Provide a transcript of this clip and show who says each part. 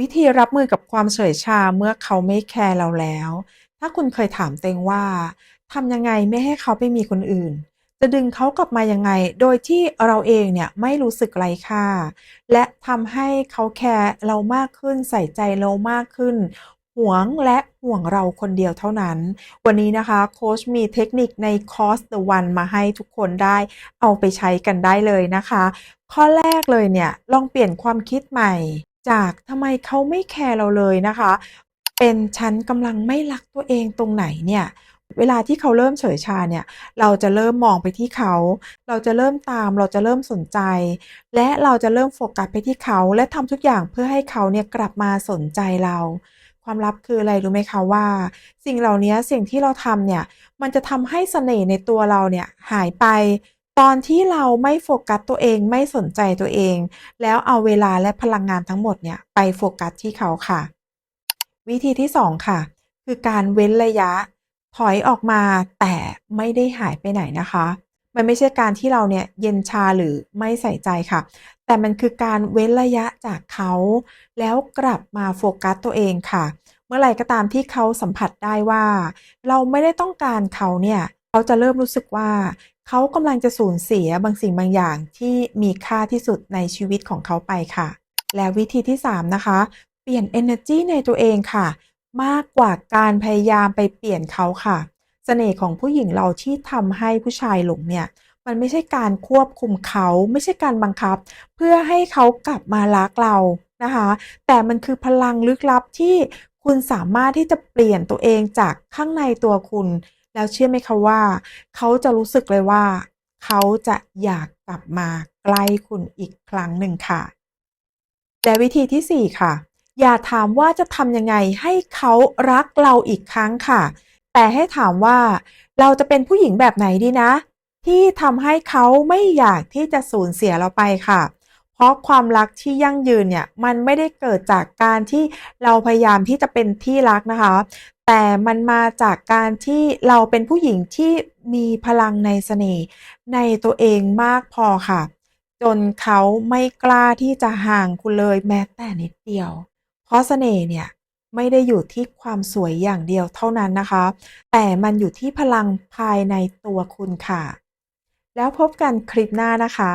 Speaker 1: วิธีรับมือกับความเฉยชาเมื่อเขาไม่แคร์เราแล้ว ถ้าคุณเคยถามตัวเองว่าทำยังไงไม่ให้เขาไปมีคนอื่น จะดึงเขากลับมายังไง โดยที่เราเองเนี่ยไม่รู้สึกไร้ค่า และทำให้เขาแคร์เรามากขึ้นใส่ใจเรามากขึ้น ห่วงและห่วงเราคนเดียวเท่านั้น วันนี้นะคะโค้ชมีเทคนิคในคอร์ส The One มาให้ทุกคนได้เอาไปใช้กันได้เลยนะคะ ข้อแรกเลยเนี่ยลองเปลี่ยนความคิดใหม่ จากทำไมเขาไม่แคร์เราเลยนะคะ เป็นฉันกำลังไม่รักตัวเองตรงไหนเนี่ยเวลาที่เขาเริ่มเฉยชาเนี่ย เราจะเริ่มมองไปที่เขา เราจะเริ่มตาม เราจะเริ่มสนใจ และเราจะเริ่มโฟกัสไปที่เขา และทำทุกอย่างเพื่อให้เขาเนี่ยกลับมาสนใจเรา ความลับคืออะไรรู้ไหมคะว่า สิ่งเหล่านี้สิ่งที่เราทำเนี่ย มันจะทำให้เสน่ห์ในตัวเราเนี่ยหายไป ตอนที่เราไม่โฟกัสตัวเองไม่สนใจตัวเอง แล้วเอาเวลาและพลังงานทั้งหมดเนี่ยไปโฟกัสที่เขาค่ะ วิธีที่ 2 ค่ะ คือการเว้นระยะถอยออกมาแต่ไม่ได้หายไปไหนนะคะ มันไม่ใช่การที่เราเนี่ยเย็นชาหรือไม่ใส่ใจค่ะ แต่มันคือการเว้นระยะจากเขา แล้วกลับมาโฟกัสตัวเองค่ะ เมื่อไหร่ก็ตามที่เขาสัมผัสได้ว่า เราไม่ได้ต้องการเขาเนี่ย เขาจะเริ่มรู้สึกว่าเขากำลังจะสูญเสียบางสิ่งบางอย่างที่มีค่าที่สุดในชีวิตของเขาไปค่ะ และวิธีที่ 3 นะคะ เปลี่ยน energy ในตัวเองค่ะ มากกว่าการพยายามไปเปลี่ยนเขาค่ะเสน่ห์ของผู้หญิงเราที่ทำให้ผู้ชายหลงเนี่ย มันไม่ใช่การควบคุมเขา ไม่ใช่การบังคับ เพื่อให้เขากลับมารักเรานะคะ แต่มันคือพลังลึกลับที่คุณสามารถที่จะเปลี่ยนตัวเองจากข้างในตัวคุณ แล้วเชื่อไหมคะว่า เขาจะรู้สึกเลยว่า เขาจะอยากกลับมาใกล้คุณอีกครั้งหนึ่งค่ะ และวิธีที่ 4 ค่ะ อย่าถามว่าจะทำยังไงให้เขารักเราอีกครั้งค่ะ แต่ให้ถามว่า เราจะเป็นผู้หญิงแบบไหนดีนะ ที่ทำให้เขาไม่อยากที่จะสูญเสียเราไปค่ะเพราะความรักที่ยั่งยืนเนี่ยมันไม่ได้เกิดจากการที่เราพยายามที่จะเป็นที่รักนะคะ แต่มันมาจากการที่เราเป็นผู้หญิงที่มีพลังในเสน่ห์ในตัวเองมากพอค่ะ จนเขาไม่กล้าที่จะห่างคุณเลยแม้แต่นิดเดียว เพราะเสน่ห์เนี่ยไม่ได้อยู่ที่ความสวยอย่างเดียวเท่านั้นนะคะ แต่มันอยู่ที่พลังภายในตัวคุณค่ะ แล้วพบกันคลิปหน้านะคะ